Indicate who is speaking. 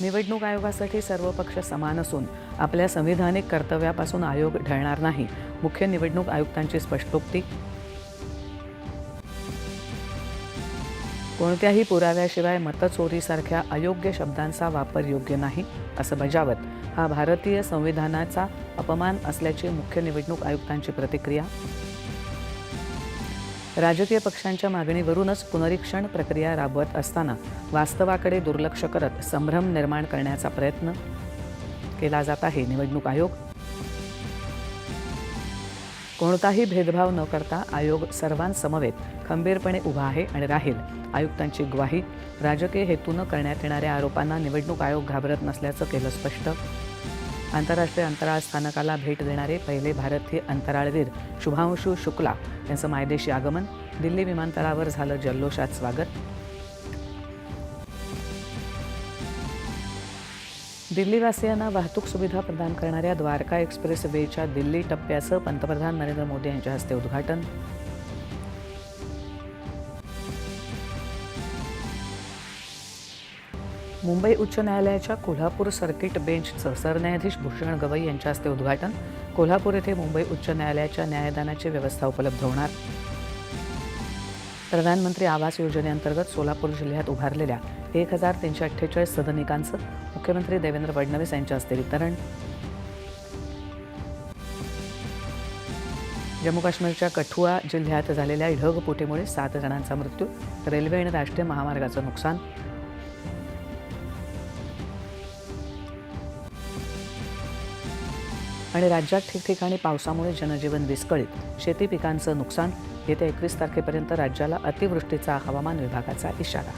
Speaker 1: निवडणूक आयोगासाठी सर्व पक्ष समान असून आपल्या संविधानिक कर्तव्यापासून आयोग ढळणार नाही. मुख्य निवडणूक आयुक्तांची स्पष्टोक्ती. कोणत्याही पुराव्याशिवाय मतचोरीसारख्या अयोग्य शब्दांचा वापर योग्य नाही असं बजावत हा भारतीय संविधानाचा अपमान असल्याची मुख्य निवडणूक आयुक्तांची प्रतिक्रिया. राजकीय पक्षांच्या मागणीवरूनच पुनरीक्षण प्रक्रिया राबवत असताना वास्तवाकडे दुर्लक्ष करत संभ्रम निर्माण करण्याचा प्रयत्न केला जात आहे. निवडणूक आयोग कोणताही भेदभाव न करता आयोग सर्वांसमवेत खंबीरपणे उभा आहे आणि राहील. आयुक्तांची ग्वाही राजकीय हेतूनं करण्यात येणाऱ्या आरोपांना निवडणूक आयोग घाबरत नसल्याचं केलं स्पष्ट आंतरराष्ट्रीय अंतराळ स्थानकाला भेट देणारे पहिले भारतीय अंतराळवीर शुभांशू शुक्ला यांचं मायदेशी आगमन दिल्ली विमानतळावर झालं जल्लोषात स्वागत. दिल्लीवासियांना वाहतूक सुविधा प्रदान करणाऱ्या द्वारका एक्सप्रेस वेच्या दिल्ली टप्प्याचं पंतप्रधान नरेंद्र मोदी यांच्या हस्ते उद्घाटन. मुंबई उच्च न्यायालयाच्या कोल्हापूर सर्किट बेंचचं सरन्यायाधीश भूषण गवई यांच्या हस्ते उद्घाटन. कोल्हापूर येथे मुंबई उच्च न्यायालयाच्या न्यायदानाची व्यवस्था उपलब्ध होणार. प्रधानमंत्री आवास योजनेअंतर्गत सोलापूर जिल्ह्यात उभारलेल्या एक हजार तीनशे अठ्ठेचाळीस सदनिकांचं मुख्यमंत्री देवेंद्र फडणवीस यांच्या हस्ते वितरण. जम्मू काश्मीरच्या कठुआ जिल्ह्यात झालेल्या ढगफुटीमुळे सात जणांचा मृत्यू रेल्वे आणि राष्ट्रीय महामार्गाचं नुकसान आणि राज्यात ठिकठिकाणी पावसामुळे जनजीवन विस्कळीत. शेती पिकांचं नुकसान येत्या एकवीस तारखेपर्यंत राज्याला अतिवृष्टीचा हवामान विभागाचा इशारा